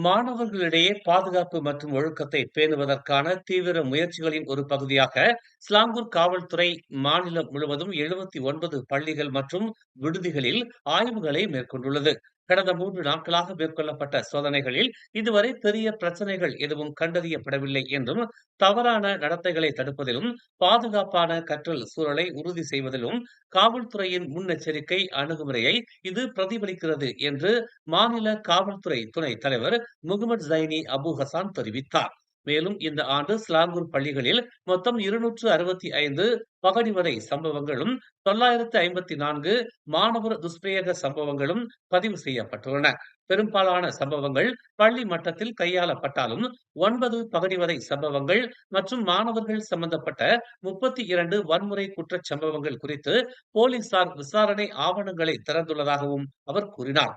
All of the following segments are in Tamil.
மாணவர்களிடையே பாதுகாப்பு மற்றும் ஒழுக்கத்தை பேணுவதற்கான தீவிர முயற்சிகளின் ஒரு பகுதியாக ஸ்லாங்கூர் காவல்துறை மாநிலம் முழுவதும் எழுபத்தி ஒன்பது பள்ளிகள் மற்றும் விடுதிகளில் ஆய்வுகளை மேற்கொண்டுள்ளது. கடந்த மூன்று நாட்களாக மேற்கொள்ளப்பட்ட சோதனைகளில் இதுவரை பெரிய பிரச்சனைகள் எதுவும் கண்டறியப்படவில்லை என்றும் தவறான நடத்தைகளை தடுப்பதிலும் பாதுகாப்பான கற்றல் சூழலை உறுதி செய்வதிலும் காவல்துறையின் முன்னெச்சரிக்கை அணுகுமுறையை இது பிரதிபலிக்கிறது என்று மாநில காவல்துறை துணைத் தலைவர் முகமது ஜைனி அபு ஹசான் தெரிவித்தார். மேலும் இந்த ஆண்டு ஸ்லாங்கூர் பள்ளிகளில் மொத்தம் இருநூற்று அறுபத்தி ஐந்து பகடிவதை சம்பவங்களும் தொள்ளாயிரத்து ஐம்பத்தி நான்கு மாணவர் துஷ்பிரயோக சம்பவங்களும் பதிவு செய்யப்பட்டுள்ளன. பெரும்பாலான சம்பவங்கள் பள்ளி மட்டத்தில் கையாளப்பட்டாலும் ஒன்பது பகடிவதை சம்பவங்கள் மற்றும் மாணவர்கள் சம்பந்தப்பட்ட முப்பத்தி இரண்டு வன்முறை குற்றச் சம்பவங்கள் குறித்து போலீசார் விசாரணை ஆவணங்களை திறந்துள்ளதாகவும் அவர் கூறினார்.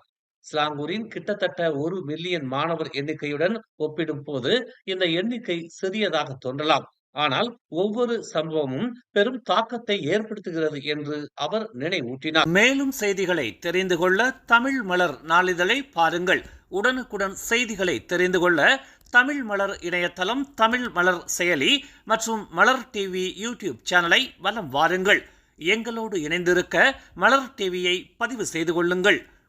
ஸ்லாங்கூரின் கிட்டத்தட்ட ஒரு மில்லியன் மாணவர் எண்ணிக்கையுடன் ஒப்பிடும் போது இந்த எண்ணிக்கை சிறியதாக தோன்றலாம். ஆனால் ஒவ்வொரு சம்பவமும் பெரும் தாக்கத்தை ஏற்படுத்துகிறது என்று அவர் நினைவூட்டினார். மேலும் செய்திகளை தெரிந்து கொள்ள தமிழ் மலர் நாளிதழை பாருங்கள். உடனுக்குடன் செய்திகளை தெரிந்து கொள்ள தமிழ் மலர் இணையதளம் தமிழ் மலர் செயலி மற்றும் மலர் டிவி யூடியூப் சேனலை வலம் வாருங்கள். எங்களோடு இணைந்திருக்க மலர் டிவியை பதிவு செய்து கொள்ளுங்கள்.